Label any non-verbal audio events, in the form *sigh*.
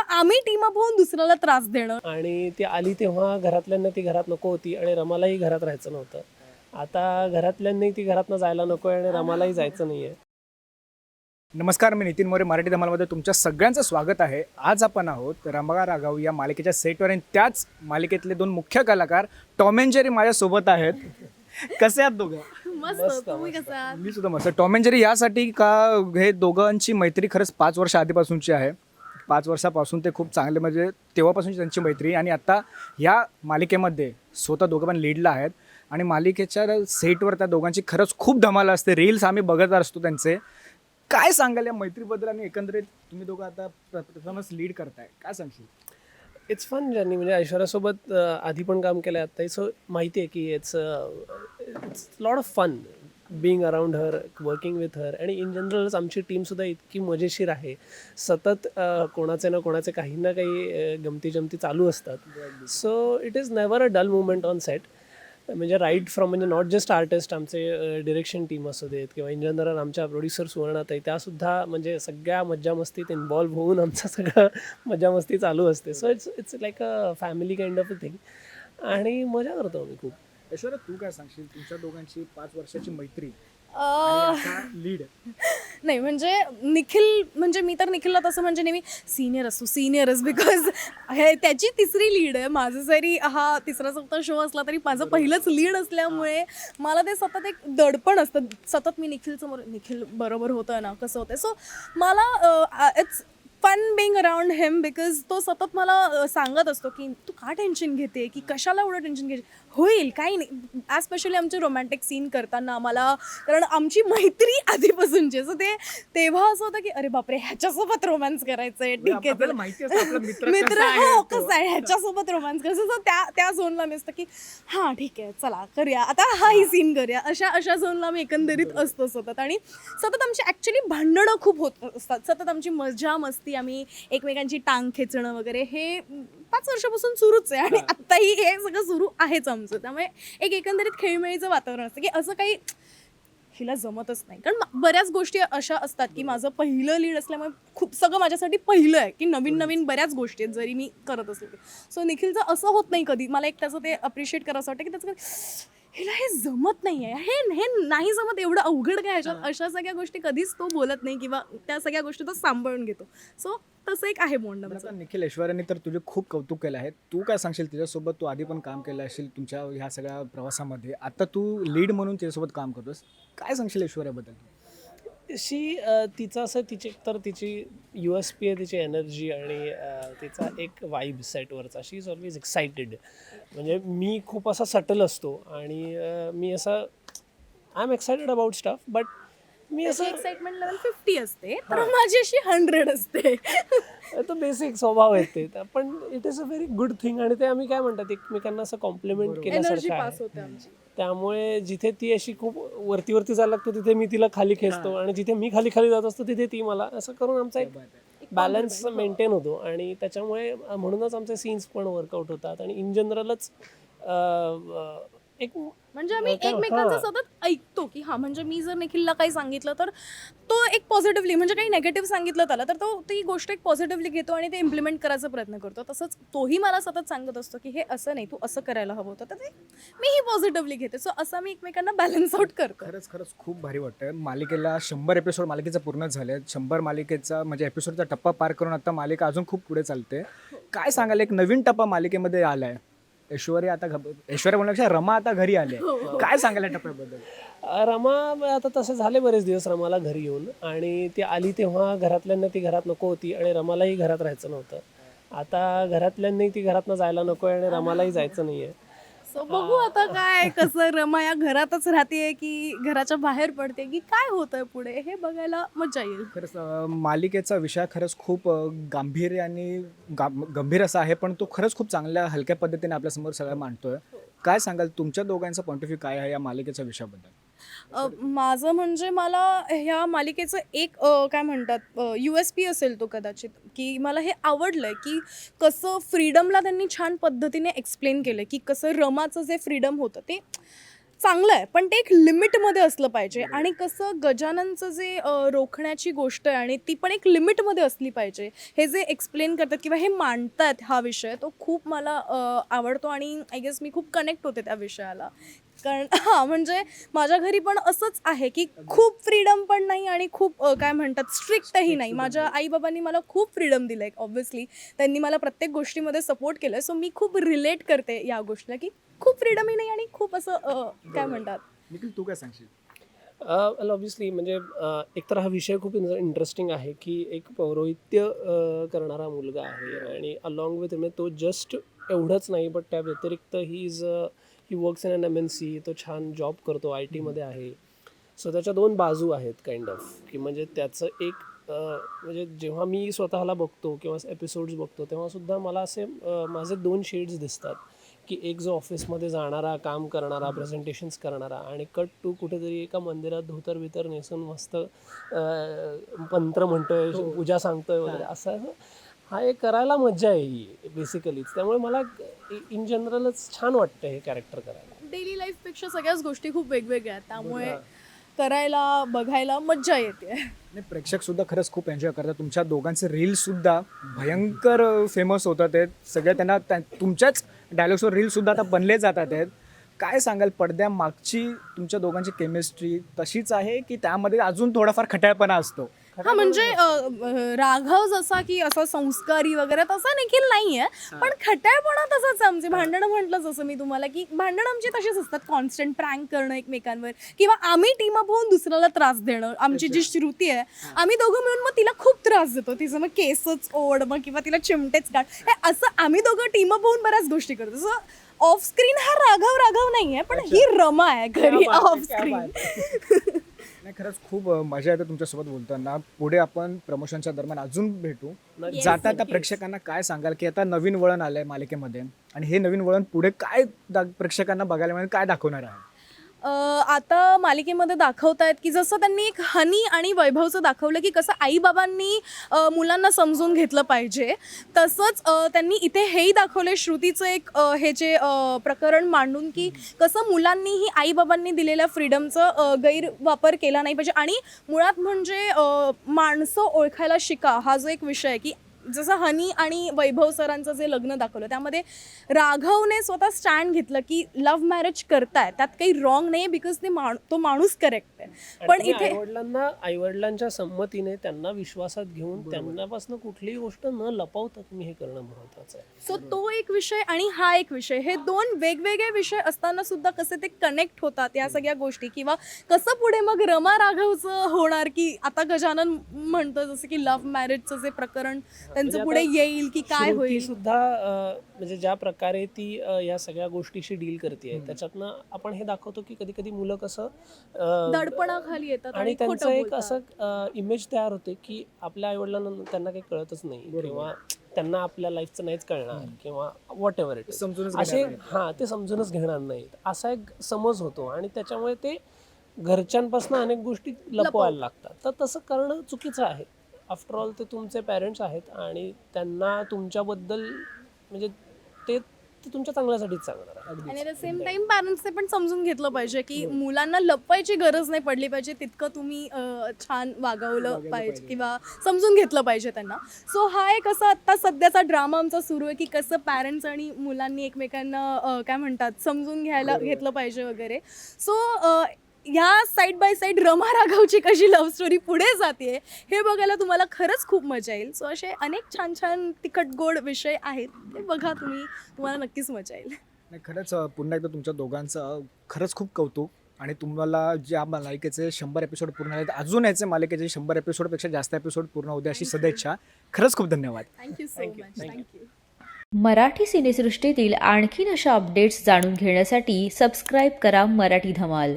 किंवा आम्ही team up होऊन दुसऱ्याला त्रास देणं. आणि ती आली तेव्हा घरातल्यांना ती घरात नको होती आणि रमालाही घरात राहायचं नव्हतं. आता घरातल्यांनी ती घरातनं जायला नको आहे आणि रमालाही जायचं नाही आहे नमस्कार मी नितीन मोरे मराठी धमालमध्ये तुमच्या सगळ्यांचं स्वागत आहे. आज आपण आहोत रंभा राघव या मालिकेच्या सेटवर आणि त्याच मालिकेतले दोन मुख्य कलाकार टॉम अँड जेरी माझ्यासोबत आहेत. कसे आहात दोघं? मस्त तुम्ही कसं आहात? मी सुद्धा मस्त. टॉम अँड जेरी यासाठी का हे दोघांची मैत्री खरंच पाच वर्ष आधीपासूनची आहे? पाच वर्षापासून ते खूप चांगले म्हणजे तेव्हापासूनची त्यांची मैत्री. आणि आत्ता या मालिकेमध्ये स्वतः दोघं पण लीडला आहेत. आणि मालिकेच्या सेटवर त्या दोघांची खरंच खूप धमाल असते. रील्स आम्ही बघत असतो त्यांचे. काय सांगाल या मैत्रीबद्दल आणि एकंदरीत तुम्ही दोघं आता प्र- प्रथमच लीड करताय. काय सांगशील? इट्स फन जर्नी म्हणजे ऐश्वर्यासोबत आधी पण काम केलं आहे आत्ताही. सो माहिती आहे की it's it's lot of fun being around her working with her आणि इन जनरलच आमची टीमसुद्धा इतकी मजेशीर आहे. सतत कोणाचे ना कोणाचे काही ना काही गमती जमती चालू असतात. So it is never a dull moment on set म्हणजे राईट फ्रॉम म्हणजे नॉट जस्ट आर्टिस्ट आमचे डिरेक्शन टीम असू देत किंवा इन जनरल आमच्या प्रोड्युसर आहे त्यासुद्धा म्हणजे सगळ्या मज्जामस्तीत इन्वॉल्व होऊन आमचं सगळं मज्जामस्ती चालू असते. So it's it's like a family kind of a thing आणि मजा करतो आम्ही खूप. ऐश्वर्या तू काय सांगशील? तुमच्या दोघांची पाच वर्षाची मैत्री लीड नाही म्हणजे निखिल म्हणजे मी तर निखिलला तसं म्हणजे नेहमी सिनियर असतो सिनियरच बिकॉज हे त्याची तिसरी लीड आहे. माझं जरी हा तिसरा चौथा शो असला तरी माझं पहिलंच लीड असल्यामुळे मला ते सतत एक दडपण असतं. सतत मी निखिलसमोर निखिल बरोबर होतं ना कसं होतं सो मला it's fun being around him because तो सतत मला सांगत असतो की तू का टेन्शन घेते? की कशाला एवढं टेन्शन घ्यायचे होईल काही नाही. ॲज स्पेशली आमचे रोमॅन्टिक सीन करताना आम्हाला कारण आमची मैत्री *laughs* आधीपासूनची. सो ते तेव्हा असं होतं की अरे बापरे ह्याच्यासोबत रोमॅन्स करायचं आहे ठीक आहे मित्र *laughs* हो. कसं आहे ह्याच्यासोबत रोमॅन्स करायचं. सो त्या त्या झोनला मी असतं की हां ठीक आहे चला करूया. आता हा ही सीन करूया. अशा अशा झोनला आम्ही एकंदरीत असतो सतत. आणि सतत आमची ॲक्च्युली भांडणं खूप होत असतात. सतत आमची मजा मस्ती आम्ही एकमेकांची टांग खेचणं वगैरे हे पाच वर्षापासून सुरूच आहे आणि आत्ताही हे सगळं सुरू आहेच आमचं. त्यामुळे एक एकंदरीत खेळमेळीचं वातावरण असतं की असं काही हिला जमतच नाही. कारण बऱ्याच गोष्टी अशा असतात की माझं पहिलं लीड असल्यामुळे खूप सगळं माझ्यासाठी पहिलं आहे की नवीन नवीन बऱ्याच गोष्टी आहेत जरी मी करत असले सो निखिलचं असं होत नाही कधी. मला एक त्याचं ते अप्रिशिएट करावं वाटतं की त्याचं हिला हे जमत नाही आहे हे हे नाही जमत एवढं अवघड काय ह्याच्यात अशा सगळ्या गोष्टी कधीच तो बोलत नाही किंवा त्या सगळ्या गोष्टी तो सांभाळून घेतो. सो तसं एक आहे आता निखिल ऐश्वर्याने तर तुझे खूप कौतुक केलं आहे. तू काय सांगशील तिच्यासोबत? तू आधी पण काम केलं असेल तुमच्या ह्या सगळ्या प्रवासामध्ये. आता तू लीड म्हणून तिच्यासोबत काम करतोस. काय सांगशील ऐश्वर्याबद्दल? शी तिचं असं तिची तर तिची यू एस पी आहे तिची एनर्जी आणि तिचा एक वाईब सेटवरचा शी इज ऑलवेज एक्सायटेड म्हणजे मी खूप असा सटल असतो आणि मी असं I am excited about stuff but मी असं एक्साइटमेंट लेवल फिफ्टी असते तर माझी अशी हंड्रेड असते. *laughs* तो बेसिक स्वभाव आहेत ते. पण it is a very good thing आणि ते आम्ही काय म्हणतात एकमेकांना असं कॉम्प्लिमेंट एनर्जी केल्यासारखं पास आहे. होते आमची. त्यामुळे जिथे ती अशी खूप वरती वरती जायला लागतो तिथे मी तिला खाली खेचतो. आणि जिथे मी खाली खाली जात असतो तिथे ती मला असं करून आमचा एक बॅलन्स मेंटेन होतो. आणि त्याच्यामुळे म्हणूनच आमचे सीन्स पण वर्कआउट होतात. आणि इन जनरलच एक. म्हणजे आम्ही काय- एकमेकांचं हा. सतत ऐकतो की हा म्हणजे मी जर निखिलला काही सांगितलं तर तो एक पॉझिटिव्हली म्हणजे काही नेगेटिव्ह सांगितलं त्याला तर तो ती गोष्ट एक पॉझिटिव्हली घेतो आणि ते इम्प्लिमेंट करायचा प्रयत्न करतो. तसंच तोही मला सतत सांगत असतो की हे असं नाही तू असं करायला हवं होतं. तर ते मीही पॉझिटिव्हली घेते. सो असं आम्ही एकमेकांना बॅलन्स आउट करतो. खरंच खरंच खूप भारी वाटतं मालिकेला शंभर एपिसोड मालिकेचा पूर्ण झाले शंभर मालिकेचा म्हणजे एपिसोडचा टप्पा पार करून आता मालिका अजून खूप पुढे चालते. काय सांगाल एक नवीन टप्पा मालिकेमध्ये आलाय. ऐश्वर्या आता घ- ऐश्वर्या म्हणण्यापेक्षा रमा आता घरी आले काय सांगाल या टप्प्याबद्दल? रमा आता तसे झाले बरेच दिवस रमाला घरी येऊन आणि ती आली तेव्हा घरातल्यांना ती घरात नको होती आणि रमालाही घरात राहायचं नव्हतं. आता घरातल्यांनी ती घरातनं जायला नको आहे आणि रमालाही जायचं नाही आहे सो बघू आता काय कसं रमा या घरातच राहते की घराच्या बाहेर पडते की काय होतंय पुढे हे बघायला मजा येईल. खरंच अं, मालिकेचा विषय खरंच खूप अं, गांभीर्य आणि गा- गंभीर असा आहे पण तो खरंच खूप चांगल्या हलक्या पद्धतीने आपल्यासमोर सगळं मांडतोय. काय सांगाल तुमच्या दोघांचा पॉईंट ऑफ व्ह्यू काय आहे या मालिकेच्या विषयाबद्दल? माझं म्हणजे मला ह्या मालिकेचं एक काय म्हणतात यू एस पी असेल तो कदाचित की मला हे आवडलं आहे की कसं फ्रीडमला त्यांनी छान पद्धतीने एक्सप्लेन केलं की कसं रमाचं जे फ्रीडम होतं ते चांगलं आहे पण ते एक लिमिटमध्ये असलं पाहिजे आणि कसं गजाननचं जे रोखण्याची गोष्ट आहे आणि ती पण एक लिमिटमध्ये असली पाहिजे हे जे एक्सप्लेन करतात किंवा हे मांडतात हा विषय तो खूप मला आवडतो आणि आय गेस मी खूप कनेक्ट होते त्या विषयाला. कारण *laughs* हां म्हणजे माझ्या घरी पण असंच आहे की खूप फ्रीडम पण नाही आणि खूप अ, काय म्हणतात स्ट्रिक्टही नाही. माझ्या आईबाबांनी मला खूप फ्रीडम दिलं आहे ऑब्व्हियसली त्यांनी मला प्रत्येक गोष्टीमध्ये सपोर्ट केलं सो मी खूप रिलेट करते या गोष्टीला की खूप फ्रीडमही नाही आणि खूप असं अ, काय म्हणतात? निखिल तू काय सांगशील? वेल ऑब्विसली म्हणजे अ, एकतर हा विषय खूप इंटरेस्टिंग आहे की एक पौरोहित्य अ, करणारा मुलगा आहे आणि अलॉंग विथ म्हणजे तो जस्ट एवढंच नाही बट त्या व्यतिरिक्त he is he works in N M N C तो छान जॉब करतो आय टीमध्ये आहे. सो त्याच्या दोन बाजू आहेत काइंड ऑफ की म्हणजे त्याचं एक म्हणजे जेव्हा मी स्वतःला बघतो किंवा एपिसोड्स बघतो तेव्हासुद्धा मला असे माझे दोन शेड्स दिसतात. की एक जो ऑफिसमध्ये जाणारा काम करणारा प्रेझेंटेशन्स करणारा आणि कट टू कुठेतरी एका मंदिरात धोतर बितर नेसून मस्त अं, मंत्र म्हणतोय पूजा सांगतोय वगैरे असं हा एक करायला मज्जा आहे ही बेसिकलीच त्यामुळे मला इन जनरलच छान वाटतं हे कॅरेक्टर करायला. डेली लाईफपेक्षा सगळ्याच गोष्टी खूप वेगवेगळ्या आहेत. त्यामुळे करायला बघायला मज्जा येते. आणि प्रेक्षक सुद्धा खरंच खूप एन्जॉय करतात. तुमच्या दोघांचे रील सुद्धा भयंकर फेमस होतात आहेत. सगळे त्यांना त्या- तुमच्याच डायलॉग्सवर रील सुद्धा आता बनले जातात आहेत. काय सांगाल पडद्यामागची तुमच्या दोघांची केमिस्ट्री तशीच आहे की त्यामध्ये अजून थोडाफार खट्याळपणा असतो? हा म्हणजे अ, राघव जसा की असा संस्कारी वगैरे तसा देखील नाहीये पण खट्याळपणा तसाच आहे आमचे. भांडणं म्हटलं जसं मी तुम्हाला की भांडणं आमची तशीच असतात. कॉन्स्टंट प्रँक करणं एकमेकांवर किंवा आम्ही टीम अप होऊन दुसऱ्याला त्रास देणं आमची जी श्रुती आहे आम्ही दोघं मिळून मग तिला खूप त्रास देतो. तिचं मग केसच ओढ मग किंवा तिला चिमटेच काढ. हे असं आम्ही दोघं टीम अप होऊन बऱ्याच गोष्टी करतो. सो ऑफ स्क्रीन हा राघव राघव नाहीये पण ही रमा आहे घरी ऑफ स्क्रीन *laughs* नाही खरंच खूप मजा येते तुमच्यासोबत बोलताना. पुढे आपण प्रमोशनच्या दरम्यान अजून भेटू. Yes, जाता त्या yes. प्रेक्षकांना काय सांगाल? की आता नवीन वळण आलंय मालिकेमध्ये. आणि हे नवीन वळण पुढे काय दा- प्रेक्षकांना बघायला मिळेल काय दाखवणार आहे? आता मालिकेमध्ये दाखवत आहेत की जसं त्यांनी एक हनी आणि वैभवचं दाखवलं की कसं आईबाबांनी मुलांना समजून घेतलं पाहिजे. तसंच त्यांनी इथे हेही दाखवले श्रुतीचं एक हे जे प्रकरण मांडून की कसं मुलांनीही आईबाबांनी दिलेल्या फ्रीडमचं गैरवापर केला नाही पाहिजे. आणि मुळात म्हणजे माणसं ओळखायला शिका हा जो एक विषय आहे की जसं हनी आणि वैभव सरांचं जे लग्न दाखवलं त्यामध्ये राघवने स्वतः स्टँड घेतलं की लव्ह मॅरेज करताय त्यात काही रॉंग नाही बिकॉज ते माण तो माणूस करेक्ट आहे. पण इथे आईवडिलांना आईवडिलांच्या संमतीने त्यांना विश्वासात घेऊन त्यांनापासून कुठलीही गोष्ट न लपवता तुम्ही हे करणं महत्वाचं आहे. सो तो एक विषय आणि हा एक विषय हे दोन वेगवेगळे विषय असताना सुद्धा कसे ते कनेक्ट होतात या सगळ्या गोष्टी? किंवा कसं पुढे मग रमा राघवचं होणार की आता गजानन म्हणतं जसं की लव्ह मॅरेजचं जे प्रकरण त्यांचं म्हणजे पुढे आता येईल की काय होईल? सुद्धा म्हणजे ज्या प्रकारे ती या सगळ्या गोष्टीशी डील करते त्याच्यातनं आपण हे दाखवतो की कधी कधी मुलं कसं दडपणाखाली येतात आणि त्यांचं एक. असं इमेज तयार होते की आपल्या आईवडिलांना त्यांना काही कळतच नाही किंवा त्यांना आपल्या लाईफचं नाहीच कळणार किंवा व्हॉट एव्हर इट समजूनच असे. हां ते समजूनच घेणार नाहीत. असा एक समज होतो आणि त्याच्यामुळे ते घरच्यांपासून अनेक गोष्टी लपवायला लागतात. तर तसं करणं चुकीचं आहे. आफ्टर ऑल ते तुमचे पॅरेंट्स आहेत आणि त्यांना तुमच्याबद्दल म्हणजे ते ते तुमच्या चांगल्यासाठीच सांगणार आणि द सेम टाइम पॅरेंट्सने पण समजून घेतलं पाहिजे की मुलांना लपवायची गरज नाही पडली पाहिजे. तितकं तुम्ही अं, छान वागवलं पाहिजे किंवा समजून घेतलं पाहिजे त्यांना. सो हा एक असा आत्ता सध्याचा ड्रामा आमचा सुरू आहे की कसं पॅरेंट्स आणि मुलांनी एकमेकांना अं, काय म्हणतात समजून घ्यायला घेतलं पाहिजे वगैरे. सो ह्या साईड बाय साईड रमा राघवची कशी लव्ह स्टोरी पुढे जाते हे बघायला तुम्हाला खरंच खूप मजा येईल. सो असे अनेक छान छान तिखट गोड विषय आहेत ते बघा तुम्ही तुम्हाला नक्कीच मजा येईल. नाही खरंच पुन्हा एकदा तुमच्या दोघांचं खरंच खूप कौतुक आणि तुम्हाला ज्या मालिकेचे शंभर एपिसोड पूर्ण झाले अजून याचे मालिकेचे शंभर एपिसोडपेक्षा जास्त एपिसोड पूर्ण होते अशी सदिच्छा. खरंच खूप धन्यवाद. Thank you so much thank you Marathi सिनेसृष्टीतील आणखीन अशा अपडेट्स जाणून घेण्यासाठी सबस्क्राईब करा मराठी धमाल.